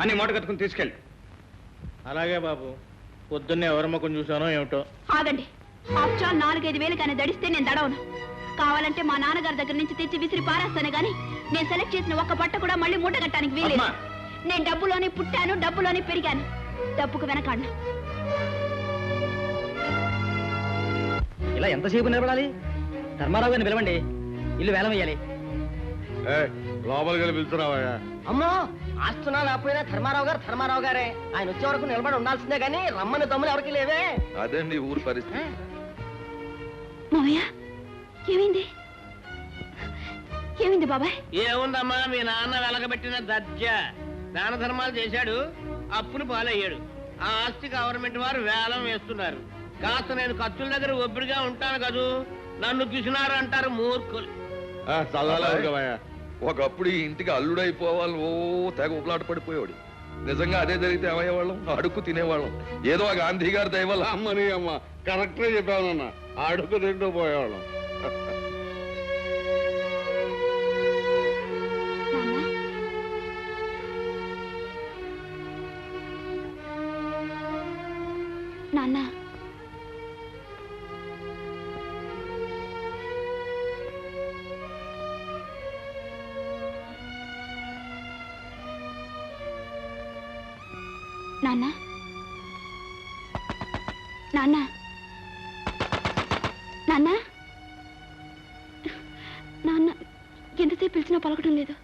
అన్ని మూట కట్టుకుని తీసుకెళ్ళి. అలాగే బాబు. పొద్దున్నే ఎవరి ముఖం చూసానో ఏమిటో. ఆగండి. ఆఫ్టర్ నాలుగైదు వేలు కానీ దడిస్తే నేను దడవను. కావాలంటే మా నాన్నగారి దగ్గర నుంచి తెచ్చి విసిరి పారేస్తాను గాని నేను సెలెక్ట్ చేసిన ఒక్క బట్ట కూడా మళ్ళీ మూట కట్టడానికి వీలేదు. నేను డబ్బులోనే పుట్టాను డబ్బులోనే పెరిగాను. డబ్బుకు వెనకాడను. ఇలా ఎంతసేపు నిలబడాలి? ధర్మారావు గారిని పిలవండి. ఇల్లు వేలం వేయాలి. లోపలికి పిలుచున్నావా అమ్మో ఆస్తున్నా లేకపోయినా ధర్మారావు గారు ధర్మారావు గారే. ఆయన వచ్చే వరకు నిలబడి ఉండాల్సిందే గానీ రమ్మని దమ్ములు ఎవరికి లేవే. అదండి ఊరు పరిస్థితి. మావయ్య ఏమైంది? ఏమైంది బాబాయ్? ఏముందమ్మా మీ నాన్న వెలగబెట్టిన దర్జ. దాన ధర్మాలు చేశాడు అప్పులు పాలయ్యాడు. ఆ ఆస్తి గవర్నమెంట్ వారు వేలం వేస్తున్నారు. కాస్త నేను ఖర్చుల దగ్గర ఒబ్బిడిగా ఉంటాను కదూ. నన్ను కిసినారు అంటారు మూర్ఖులు ఒకప్పుడు ఈ ఇంటికి అల్లుడైపోవాలి ఓ తెగ ఉపలాట పడిపోయేవాడు. నిజంగా అదే జరిగితే ఏమయ్యేవాళ్ళం? అడుక్కు తినేవాళ్ళం. ఏదో ఆ గాంధీ గారి దయవల్ల అమ్మని అమ్మ కరెక్ట్గా చెప్పానన్న అడుగు తింటూ పోయేవాళ్ళం. నాన్న. నాన్న. నాన్న. నాన్న. నాన్న ఎంతసేపు పిలిచినా పలకడం లేదు.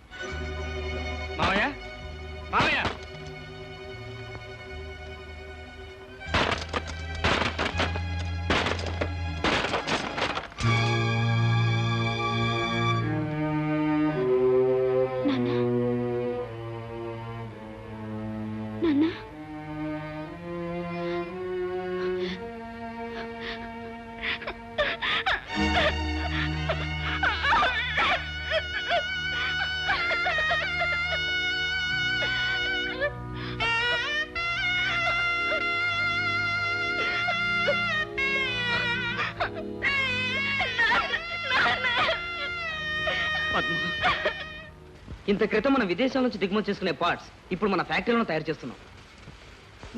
నాన్న. నాన్న. ఇంత క్రితం మనం విదేశాల నుంచి దిగుమతి చేసుకునే పార్ట్స్ ఇప్పుడు మన ఫ్యాక్టరీలో తయారు చేస్తున్నాం.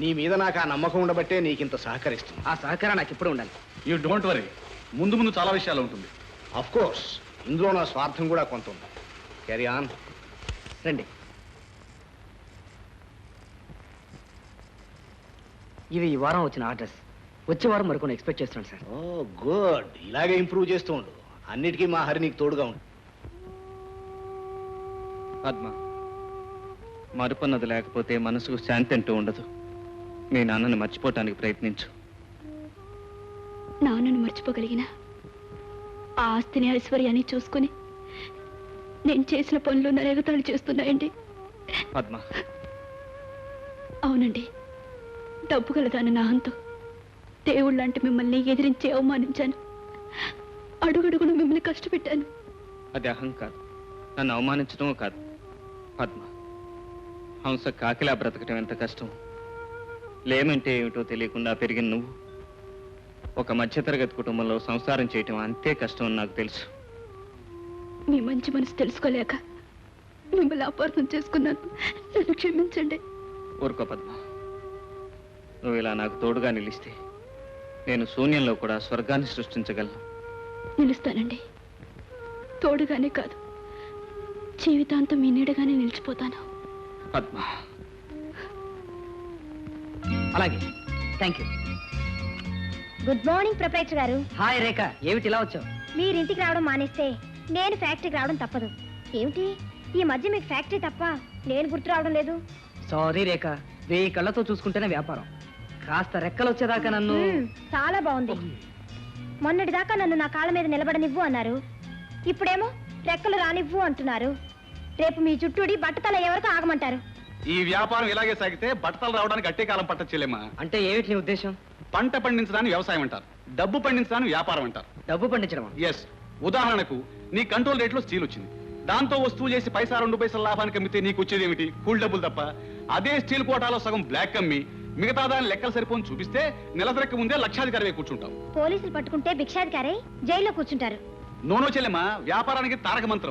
నీ మీద నాకు ఆ నమ్మకం ఉండబట్టే నీకింత సహకరిస్తుంది. ఆ సహకారం నాకు ఎప్పుడు ఉండాలి. యూ డోంట్ వరీ ముందు ముందు చాలా విషయాలు ఉంటుంది. అఫ్ కోర్స్ ఇందులో నా స్వార్థం కూడా కొంత ఉంది. క్యారీ ఆన్ రండి. ఇవి ఈ వారం వచ్చిన ఆర్డర్స్ వచ్చే వారం మరికొన్ని ఎక్స్పెక్ట్ చేస్తున్నాను సార్. ఓ గుడ్. ఇలాగే ఇంప్రూవ్ చేస్తూ ఉండు. అన్నిటికీ మా హరి నీకు తోడుగా ఉండు. పద్మ మరుపన్నది లేకపోతే మనసుకు శాంతి అంటూ ఉండదు. మీ నాన్నని మర్చిపోవటానికి ప్రయత్నించు. నాన్నను మర్చిపోగలిగిన ఆ ఆస్తిని ఐశ్వర్యాన్ని చూసుకుని నేను చేసిన పనులు నరేగతాళి చేస్తున్నాయండి. పద్మ. అవునండి. డబ్బు గలదాన నాహంతో దేవుళ్ళంటే మిమ్మల్ని ఎదిరించి అవమానించాను. అడుగడుగును మిమ్మల్ని కష్టపెట్టాను. అది అహం కాదు. నన్ను అవమానించడం కాదు. పద్మ హంస కాకిలా బ్రతకటం ఎంత కష్టం? లేమంటే ఏమిటో తెలియకుండా పెరిగిన నువ్వు ఒక మధ్యతరగతి కుటుంబంలో సంసారం చేయటం అంతే కష్టం అని నాకు తెలుసు. మీ మంచి మనసు తెలుసుకోలేక మిమ్మల్ని అపార్థం చేసుకున్నాను. నన్ను క్షమించండి. ఊరుకో పద్మ నువ్వు ఇలా నాకు తోడుగా నిలిస్తే నేను శూన్యంలో కూడా స్వర్గాన్ని సృష్టించగలను. నిలుస్తానండి. తోడుగానే కాదు. జీవితాంతం మీ నీడగానే నిలిచిపోతాను. పద్మ. అలాగే. Thank you good morning proprietor గారు. హాయ్ రేఖ ఏమిటి ఇలా వచ్చావు? మీరింటికి రావడం మానేస్తే నేను ఫ్యాక్టరీకి రావడం తప్పదు. ఏమిటి? ఈ మధ్య మీకు ఫ్యాక్టరీ తప్ప నేను గుర్తు రావడం లేదు. సారీ రేఖ వెయ్యి కళ్ళతో చూసుకుంటేనే వ్యాపారం. కాస్త రెక్కలు వచ్చేదాకా నన్ను. మ్మ్, చాలా బాగుంది. మొన్నటిదాకా నన్ను నా కాళ్ళ మీద నిలబడనివ్వు అన్నారు. ఇప్పుడేమో రెక్కలు రానివ్వు అంటున్నారు. రేపు మీ చుట్టూడి బట్టతల ఎవరికి ఆగమంటారు? ఈ వ్యాపారం ఇలాగే సాగితే బట్టలు రావడానికి అట్టే కాలం పట్టచ్చేలేమా అంటే ఏమిటి నీ ఉద్దేశం? పంట పండించడాన్ని వ్యవసాయం అంటారు. డబ్బు పండించడాన్ని వ్యాపారం అంటారు. డబ్బు పండించడం ఎస్ ఉదాహరణకు నీ కంట్రోల్ రేట్లో స్టీల్ వచ్చింది. దాంతో వస్తువు చేసి పైసా రెండు పైసల లాభానికి అమ్మితే నీకు వచ్చేది ఏమిటి కూల్ డబ్బులు తప్ప. అదే స్టీల్ కోటాలో సగం బ్లాక్ అమ్మి మిగతా దాని లెక్కలు సరిపోని చూపిస్తే నెలసరెక్క ముందే లక్షాధికారి కూర్చుంటావు పోలీసులు పట్టుకుంటే భిక్షాధికారై జైల్లో కూర్చుంటారు. నోనో చెల్లెమా వ్యాపారానికి తారక మంత్రం.